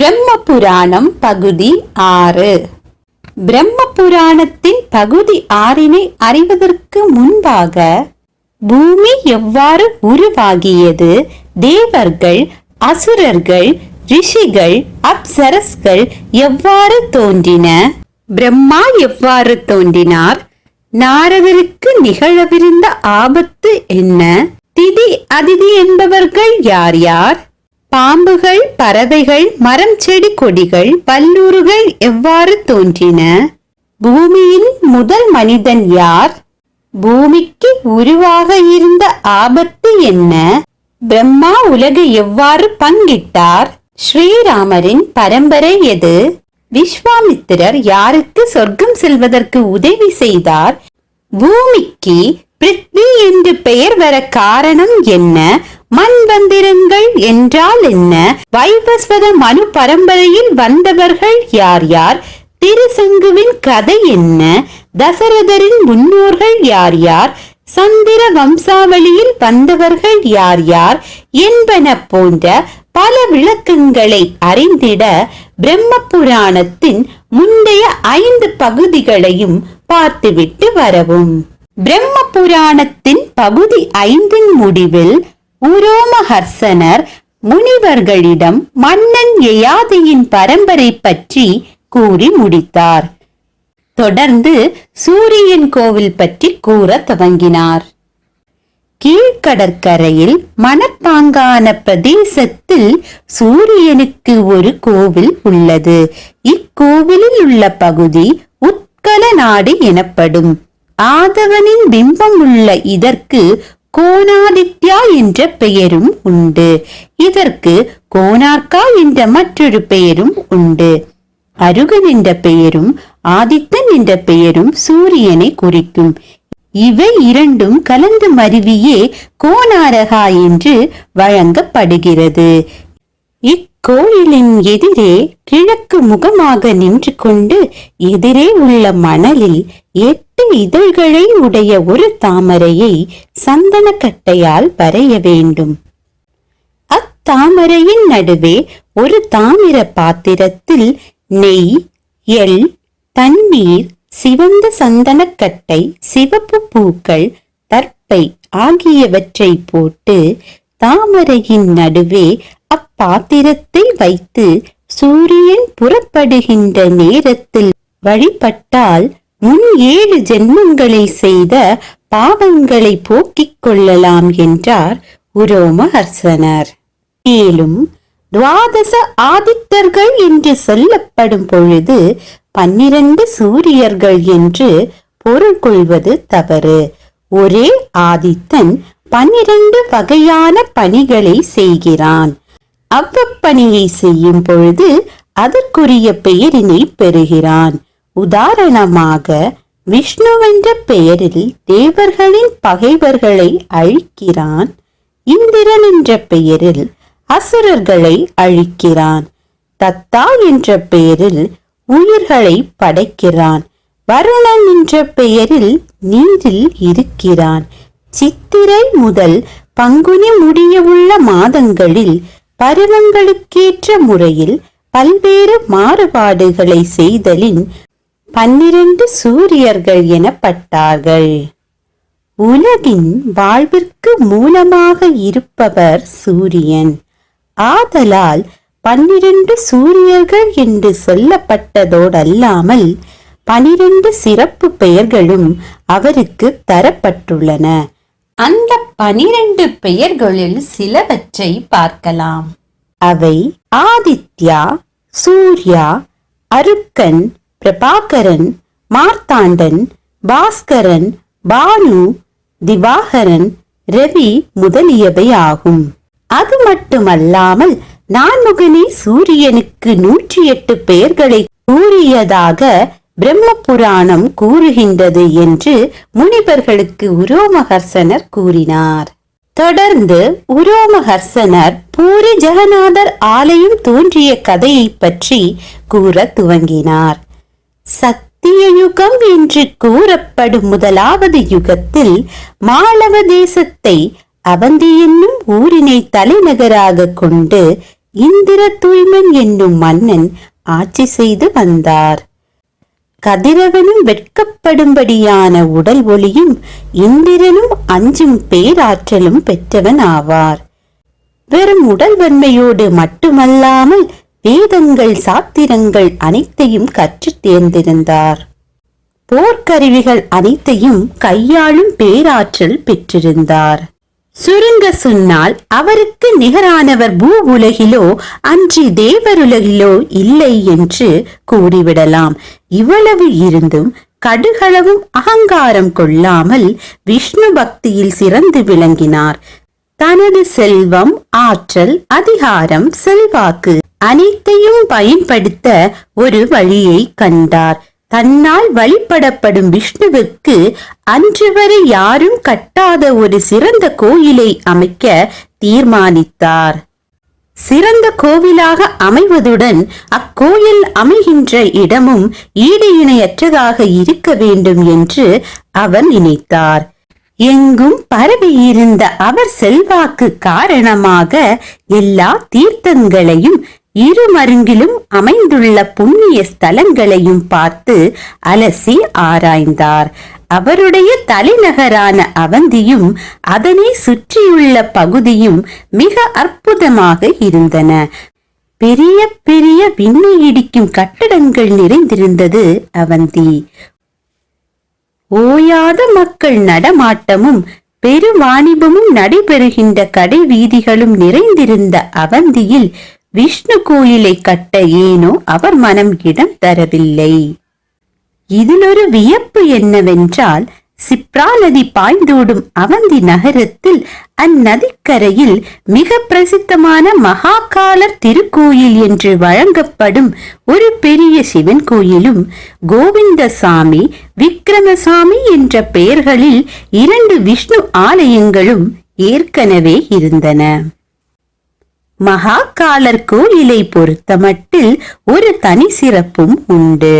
பிரம்ம புராணம் பகுதி ஆறு. பிரம்ம புராணத்தின் பகுதி ஆறினை அறிவதற்கு முன்பாக பூமி எவ்வாறு உருவாகியது? தேவர்கள் அசுரர்கள் ரிஷிகள் அப்சரஸ்கள் எவ்வாறு தோன்றின? பிரம்மா எவ்வாறு தோன்றினார்? நாரதருக்கு நிகழவிருந்த ஆபத்து என்ன? திதி அதிதி என்பவர்கள் யார் யார்? பாம்புகள் பறவைகள் மரம் செடி கொடிகள் பல்லூறுகள் எவ்வாறு தோன்றின? பூமியின் முதல் மனிதன் யார்? பூமிக்கு உருவாக இருந்த ஆபத்து என்ன? பிரம்மா உலகை எவ்வாறு பங்கிட்டார்? ஸ்ரீராமரின் பரம்பரை எது? விஸ்வாமித்திரர் யாருக்கு சொர்க்கம் செல்வதற்கு உதவி செய்தார்? பூமிக்கு பிருத்வி என்று பெயர் வர காரணம் என்ன? மண்வந்திரங்கள் என்றால் என்ன? வைவஸ்வத மனு பரம்பரையில் வந்தவர்கள் யார் யார்? திருசங்குவின் கதை என்ன? தசரதரின் முன்னோர்கள் யார் யார்? சந்திர வம்சாவளியில் வந்தவர்கள் யார் யார்? என்பன போன்ற பல விளக்கங்களை அறிந்திட பிரம்ம புராணத்தின் முந்தைய ஐந்து பகுதிகளையும் பார்த்துவிட்டு வரவும். பிரம்ம புராணத்தின் பகுதி ஐந்தின் முடிவில் உரோமஹர்சனர் முனிவர்களிடம் மன்னன் யயாதியின் பரம்பரை பற்றி கூறி முடித்தார். தொடர்ந்து சூரியன் கோவில் பற்றி கூற தொடங்கினார் கீழ்கடற்கரையில் மணப்பாங்கான பிரதேசத்தில் சூரியனுக்கு ஒரு கோவில் உள்ளது. இக்கோவிலில் உள்ள பகுதி உட்கல நாடு எனப்படும். ஆதவனின் பிம்பம் உள்ள இதற்கு கோணாதித்யா என்ற பெயரும் உண்டு. இதற்கு கோணார்க்கா என்ற மற்றொரு பெயரும் உண்டு. அருகன் என்ற பெயரும் ஆதித்தன் என்ற பெயரும் சூரியனை குறிக்கும். இவை இரண்டும் கலந்து மருவியே கோணாரகா என்று வழங்கப்படுகிறது. கோயிலின் எதிரே கிழக்கு முகமாக நின்று கொண்டு எதிரே உள்ள மணலில் எட்டு இதழ்களை உடைய ஒரு தாமரையை சந்தனக்கட்டையால் வரைய வேண்டும். அத்தாமரையின் நடுவே ஒரு தாமிர பாத்திரத்தில் நெய் எள் தண்ணீர் சிவந்த சந்தனக்கட்டை சிவப்பு பூக்கள் தர்ப்பை ஆகியவற்றை போட்டு தாமரையின் நடுவே அப்பாத்திரத்தை வைத்து சூரியன் புறப்படுகின்ற நேரத்தில் வழிபட்டால் முன் ஏழு ஜென்மங்களில் செய்த பாவங்களை போக்கிக் கொள்ளலாம் என்றார் உரோமஹர்சனர். மேலும் துவாதச ஆதித்தர்கள் என்று சொல்லப்படும் பொழுது பன்னிரண்டு சூரியர்கள் என்று பொருள் கொள்வது தவறு. ஒரே ஆதித்தன் பன்னிரண்டு வகையான பணிகளை செய்கிறான். அவ்வப்பணியை செய்யும் பொழுது அதற்குரிய பெயரினை பெறுகிறான். உதாரணமாக விஷ்ணுவென்ற பெயரில் தேவர்களின் பகைவர்களை அழிக்கிறான். இந்திரன் என்ற பெயரில் அசுரர்களை அழிக்கிறான். தத்தா என்ற பெயரில் உயிர்களை படைக்கிறான். வருணன் என்ற பெயரில் நீரில் இருக்கிறான். சித்திரை முதல் பங்குனி முடியவுள்ள மாதங்களில் பருவங்களுக்கேற்ற முறையில் பல்வேறு மாறுபாடுகளை செய்தலின் பன்னிரண்டு சூரியர்கள் எனப்பட்டார்கள். உலகின் வாழ்விற்கு மூலமாக இருப்பவர் சூரியன். ஆதலால் பன்னிரண்டு சூரியர்கள் என்று சொல்லப்பட்டதோடல்லாமல் பனிரெண்டு சிறப்பு பெயர்களும் அவருக்கு தரப்பட்டுள்ளன. அந்த பனிரெண்டு பெயர்களில் சிலவற்றை பார்க்கலாம். அவை ஆதித்யா சூர்யா அருக்கன் பிரபாகரன் மார்த்தாண்டன் பாஸ்கரன் பானு திவாகரன் ரவி முதலியவை ஆகும். அது மட்டுமல்லாமல் நான்முகனே சூரியனுக்கு நூற்றி எட்டு பெயர்களை கூறியதாக பிரம்ம புராணம் கூறுகின்றது என்று முனிவர்களுக்கு உரோமஹர்சனர் கூறினார். தொடர்ந்து உரோமஹர்சனர் பூரி ஜெகநாதர் ஆலயம் தோன்றிய கதையை பற்றி கூற துவங்கினார். சத்திய யுகம் என்று கூறப்படும் முதலாவது யுகத்தில் மாளவ தேசத்தை அவந்தி என்னும் ஊரினை தலைநகராக கொண்டு இந்திர தூய்மன் என்னும் மன்னன் ஆட்சி செய்து வந்தார். கதிரவனும் வெட்கப்படும்படியான உடல் ஒளியும் இந்திரனும் அஞ்சும் பேராற்றலும் பெற்றவன் ஆவார் வெறும் உடல் வன்மையோடு மட்டுமல்லாமல் வேதங்கள் சாத்திரங்கள் அனைத்தையும் கற்றுத் தேர்ந்திருந்தார். போர்க்கருவிகள் அனைத்தையும் கையாளும் பேராற்றல் பெற்றிருந்தார். சுருங்க சொன்னால் அவருக்கு நிகரானவர் பூ உலகிலோ அன்றி தேவருலகிலோ இல்லை என்று கூறிவிடலாம். இவ்வளவு இருந்தும் கடுகளவும் அகங்காரம் கொள்ளாமல் விஷ்ணு பக்தியில் சிறந்து விளங்கினார். தனது செல்வம் ஆற்றல் அதிகாரம் செல்வாக்கு அனைத்தையும் பயன்படுத்த ஒரு வழியை கண்டார். தன்னால் வழிபடப்படும் விஷ்ணுவுக்கு அன்று வரை யாரும் கட்டாத ஒரு சிறந்த கோயிலை அமைக்க தீர்மானித்தார். சிறந்த கோவிலாக அமைவதுடன் அக்கோயில் அமைகின்ற இடமும் ஈடு இணையற்றதாக இருக்க வேண்டும் என்று அவர் நினைத்தார். எங்கும் பரவியிருந்த அவர் செல்வாக்கு காரணமாக எல்லா தீர்த்தங்களையும் இருமருங்கிலும் அமைந்துள்ள புண்ணிய ஸ்தலங்களையும் பார்த்து அலசி ஆராய்ந்தார். அவருடைய தலைநகரான அவந்தியும் அதனை சுற்றியுள்ள பகுதியும் மிக அற்புதமாக இருந்தன. பெரிய பெரிய விண்ணை இடிக்கும் கட்டடங்கள் நிறைந்திருந்தது அவந்தி. ஓயாத மக்கள் நடமாட்டமும் பெருவாணிபமும் நடைபெறுகின்ற கடை வீதிகளும் நிறைந்திருந்த அவந்தியில் விஷ்ணு கோயிலை கட்ட ஏனோ அவர் மனம் இடம் தரவில்லை. இதிலொரு வியப்பு என்னவென்றால் சிப்ரா நதி பாய்ந்தோடும் அவந்தி நகரத்தில் அந்நதிக்கரையில் மிக பிரசித்தமான மகாகாலர் திருக்கோயில் என்று வழங்கப்படும் ஒரு பெரிய சிவன் கோயிலும் கோவிந்தசாமி விக்ரமசாமி என்ற பெயர்களில் இரண்டு விஷ்ணு ஆலயங்களும் ஏற்கனவே இருந்தன. மகாக்காலர் கோயிலை பொறுத்தமட்டில் ஒரு தனி சிறப்பும் உண்டு.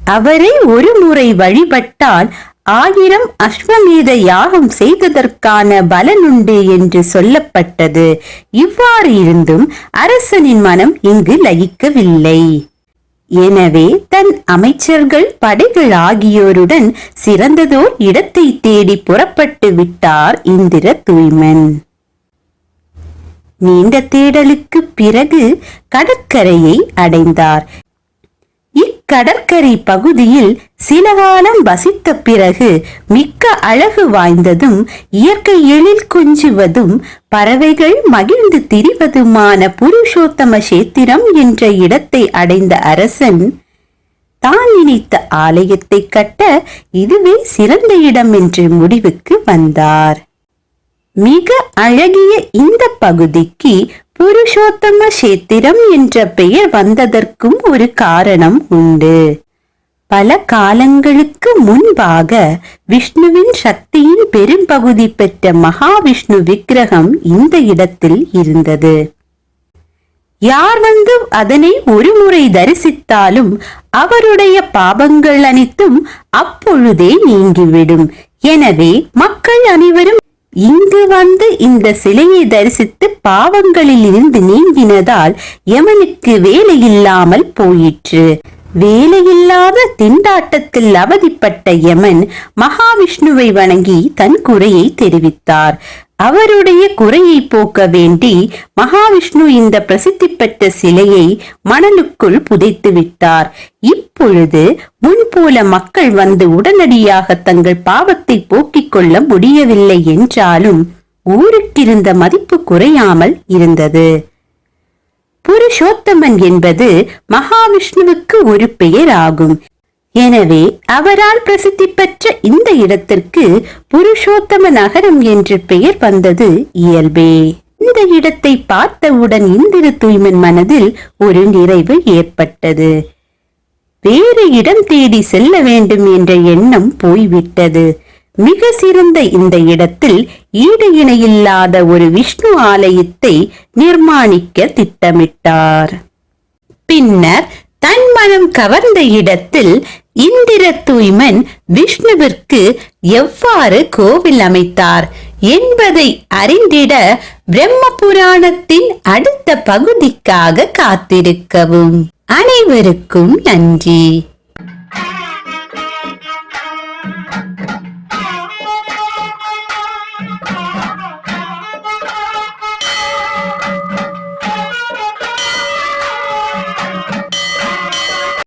அவரை ஒரு முறை வழிபட்டால் ஆயிரம் அஸ்வமேத யாகம் செய்ததற்கான பலனுண்டு என்று சொல்லப்பட்டது. இவ்வாறு இருந்தும் அரசனின் மனம் இங்கு லயிக்கவில்லை. எனவே தன் அமைச்சர்கள் படைகள் ஆகியோருடன் சிறந்ததோர் இடத்தை தேடி புறப்பட்டு விட்டார் இந்திர தூய்மன் நீண்ட தேடலுக்கு பிறகு கடற்கரையை அடைந்தார். இக்கடற்கரை பகுதியில் சில காலம் வசித்த பிறகு மிக்க அழகு வாய்ந்ததும் இயற்கை எழில் கொஞ்சுவதும் பறவைகள் மகிழ்ந்து திரிவதுமான புருஷோத்தம சேத்திரம் என்ற இடத்தை அடைந்த அரசன் தான் நினைத்த ஆலயத்தை கட்ட இதுவே சிறந்த இடம் என்று முடிவுக்கு வந்தார். மிக அழகிய இந்த பகுதிக்கு புருஷோத்தம சேத்திரம் என்ற பெயர் வந்ததற்கும் ஒரு காரணம் உண்டு. பல காலங்களுக்கு முன்பாக விஷ்ணுவின் சக்தியின் பெரும்பகுதி பெற்ற மகாவிஷ்ணு விக்கிரகம் இந்த இடத்தில் இருந்தது. யார் வந்து அதனை ஒரு முறை தரிசித்தாலும் அவருடைய பாபங்கள் அனைத்தும் அப்பொழுதே நீங்கிவிடும். எனவே மக்கள் அனைவரும் இங்கு வந்து இந்த சிலையை தரிசித்து பாவங்களில் இருந்து நீங்கினதால் யமனுக்கு வேலையில்லாமல் போயிற்று. வேலையில்லாத திண்டாட்டத்தில் அவதிப்பட்ட யமன் மகாவிஷ்ணுவை வணங்கி தன் குறையை தெரிவித்தார். அவருடைய குறையை போக்க வேண்டி மகாவிஷ்ணு இந்த பிரசித்தி பெற்ற சிலையை மணலுக்குள் புதைத்து விட்டார். இப்பொழுது முன்போல மக்கள் வந்து உடனடியாக தங்கள் பாவத்தை போக்கிக் கொள்ள முடியவில்லை என்றாலும் ஊருக்கிருந்த மதிப்பு குறையாமல் இருந்தது. புருஷோத்தமன் என்பது மகாவிஷ்ணுவுக்கு ஒரு பெயர் ஆகும் எனவே அவரால் பிரசித்தி பெற்ற இந்த இடத்திற்கு புருஷோத்தம நகரம் என்று பெயர் வந்தது இயல்பே. இந்த இடத்தை பார்த்தவுடன் இந்திர தூய்மன் மனதில் ஒரு நிறைவு ஏற்பட்டது. வேறு இடம் தேடி செல்ல வேண்டும் என்ற எண்ணம் போய்விட்டது. மிக சிறந்த இந்த இடத்தில் ஈடு இணையில்லாத ஒரு விஷ்ணு ஆலயத்தை நிர்மாணிக்க திட்டமிட்டார். பின்னர் தன் மனம் கவர்ந்த இடத்தில் இந்திர தூய்மன் விஷ்ணுவிற்கு எவ்வாறு கோவில் அமைத்தார் என்பதை அறிந்திட பிரம்ம புராணத்தின் அடுத்த பகுதிக்காக காத்திருக்கவும். அனைவருக்கும் நன்றி.